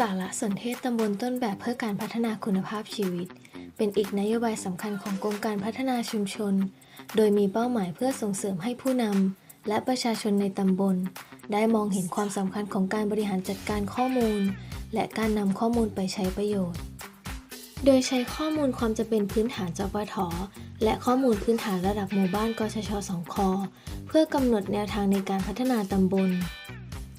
สารสนเทศตำบลต้นแบบเพื่อการพัฒนาคุณภาพชีวิต เป็นอีกนโยบายสำคัญของกรมการพัฒนาชุมชน โดยมีเป้าหมายเพื่อส่งเสริมให้ผู้นำและประชาชนในตำบล ได้มองเห็นความสำคัญของการบริหารจัดการข้อมูล และการนำข้อมูลไปใช้ประโยชน์ โดยใช้ข้อมูลความจำเป็นพื้นฐานจปทและข้อมูลพื้นฐานระดับหมู่บ้านกชชสองคอเพื่อกำหนดแนวทางในการพัฒนาตำบล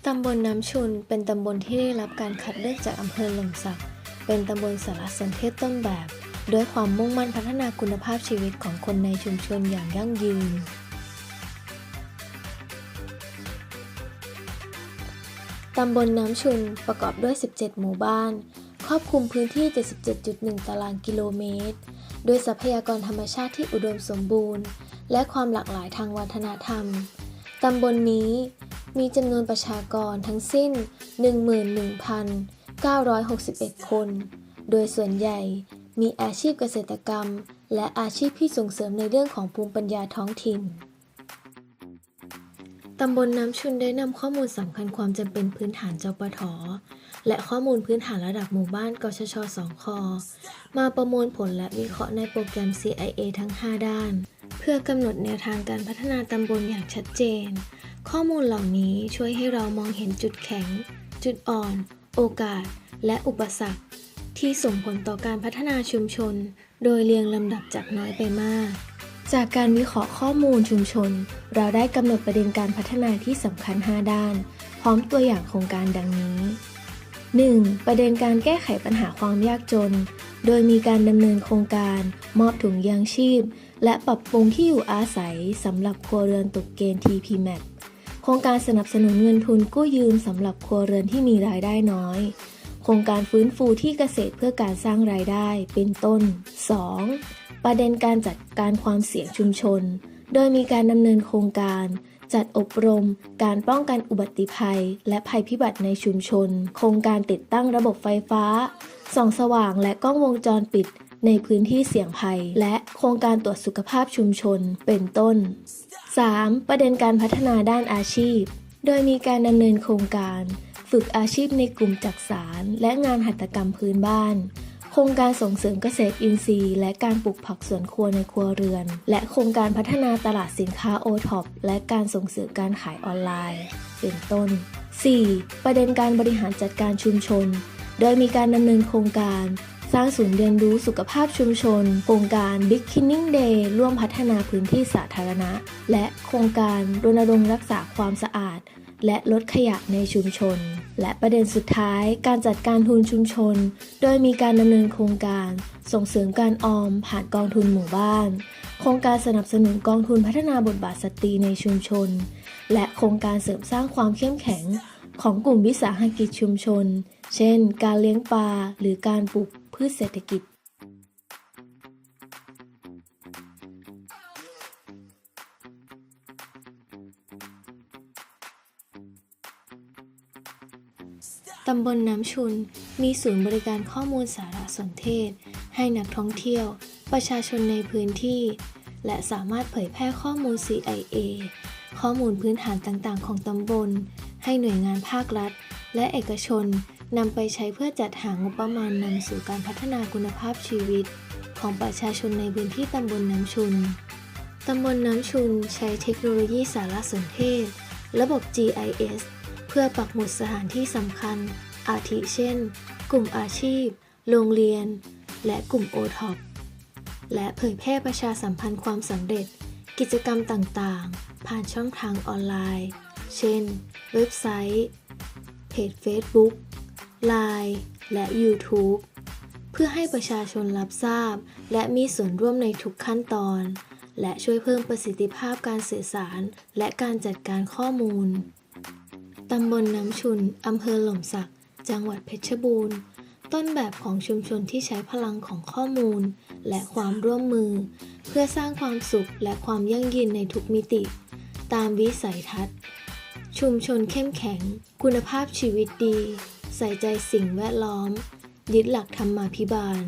ตำบลน้ำชุนเป็นตำบลที่ได้รับการคัดเลือกจากอำเภอหล่มสัก เป็นตำบลสารสนเทศต้นแบบ ด้วยความมุ่งมั่นพัฒนาคุณภาพชีวิตของคนในชุมชนอย่างยั่งยืน ตำบลน้ำชุนประกอบด้วย 17 หมู่บ้าน ครอบคลุมพื้นที่ 77.1 ตารางกิโลเมตร ด้วยทรัพยากรธรรมชาติที่อุดมสมบูรณ์ และความหลากหลายทางวัฒนธรรม ตำบลนี้ มีจำนวนประชากรทั้งสิ้น 11,961 คน โดยส่วนใหญ่มีอาชีพเกษตรกรรม และอาชีพที่ส่งเสริมในเรื่องของภูมิปัญญาท้องถิ่น ตำบลน้ำชุนได้นำข้อมูลสำคัญความจำเป็นพื้นฐานจปท และข้อมูลพื้นฐานระดับหมู่บ้านกชชสองคมาประมวลผลและวิเคราะห์ในโปรแกรม CIA ทั้ง 5 ด้าน เพื่อกำหนดแนวทางการพัฒนาตำบลอย่างชัดเจน ข้อมูลเหล่านี้ช่วยให้เรามองเห็นจุดแข็ง จุดอ่อน โอกาส และอุปสรรค ที่ส่งผลต่อการพัฒนาชุมชน โดยเรียงลำดับจากน้อยไปมาก จากการวิเคราะห์ข้อมูลชุมชน เราได้กำหนดประเด็นการพัฒนาที่สำคัญ 5 ด้าน พร้อมตัวอย่างโครงการดังนี้ 1. ประเด็นการแก้ไขปัญหาความยากจน โดยมีการดำเนินโครงการ มอบถุงยางชีพ และปรับปรุงที่อยู่อาศัยสำหรับครัวเรือนตกเกณฑ์ TPMAP โครงการสนับสนุนเงินทุนกู้ยืมสำหรับครัวเรือนที่มีรายได้น้อย โครงการฟื้นฟูที่เกษตรเพื่อการสร้างรายได้เป็นต้น 2. ประเด็นการจัดการความเสี่ยงชุมชน โดยมีการดำเนินโครงการ จัดอบรม การป้องกันอุบัติภัย และภัยพิบัติในชุมชน โครงการติดตั้งระบบไฟฟ้า ส่องสว่างและกล้องวงจรปิดในพื้นที่เสี่ยงภัย และโครงการตรวจสุขภาพชุมชนเป็นต้น 3. ประเด็นการพัฒนาด้านอาชีพ โดยมีการดำเนินโครงการ ฝึกอาชีพในกลุ่มจักสารและงานหัตถกรรมพื้นบ้าน โครงการส่งเสริมเกษตรอินทรีย์ และการปลูกผักสวนครัวในครัวเรือน และโครงการพัฒนาตลาดสินค้าโอท็อปและการส่งเสริมการขายออนไลน์ เป็นต้น 4. ประเด็นการบริหารจัดการชุมชน โดยมีการดำเนินโครงการ สร้างศูนย์เรียนรู้สุขภาพชุมชน โครงการ Big Cleaning Day ร่วมพัฒนาพื้นที่สาธารณะ และโครงการรณรงค์รักษาความสะอาด และลดขยะในชุมชน และประเด็นสุดท้ายการจัดการทุนชุมชน โดยมีการดำเนินโครงการ ส่งเสริมการออมผ่านกองทุนหมู่บ้าน โครงการสนับสนุนกองทุนพัฒนาบทบาทสตรีในชุมชน และโครงการเสริมสร้างความเข้มแข็งของกลุ่มวิสาหกิจชุมชน เช่น การเลี้ยงปลาหรือการปลูก พืชเศรษฐกิจ ตำบลน้ำชุน มีศูนย์บริการข้อมูลสารสนเทศ ให้นักท่องเที่ยว ประชาชนในพื้นที่ และสามารถเผยแพร่ข้อมูล CIA ข้อมูลพื้นฐานต่างๆ ของตำบล ให้หน่วยงานภาครัฐ และเอกชน นำไปใช้เพื่อจัดหางบประมาณนำสู่การพัฒนาคุณภาพชีวิต ของประชาชนในพื้นที่ตำบลน้ำชุน ตำบลน้ำชุนใช้เทคโนโลยีสารสนเทศ ระบบ GIS เพื่อปักหมุดสถานที่สำคัญ อาทิเช่น กลุ่มอาชีพ โรงเรียน และกลุ่มโอท็อปและเผยแพร่ประชาสัมพันธ์ความสำเร็จ กิจกรรมต่างๆ ผ่านช่องทางออนไลน์ เช่น เว็บไซต์ เพจ Facebook Line และ YouTube เพื่อให้ประชาชนรับทราบ และมีส่วนร่วมในทุกขั้นตอน และช่วยเพิ่มประสิทธิภาพการสื่อสาร และการจัดการข้อมูล ตำบลน้ำชุน อำเภอหล่มสัก จังหวัดเพชรบูรณ์ ต้นแบบของชุมชนที่ใช้พลังของข้อมูล และความร่วมมือ เพื่อสร้างความสุขและความยั่งยืนในทุกมิติ ตามวิสัยทัศน์ ชุมชนเข้มแข็ง คุณภาพชีวิตดี ใส่ใจสิ่งแวดล้อม ยึดหลักธรรมาภิบาล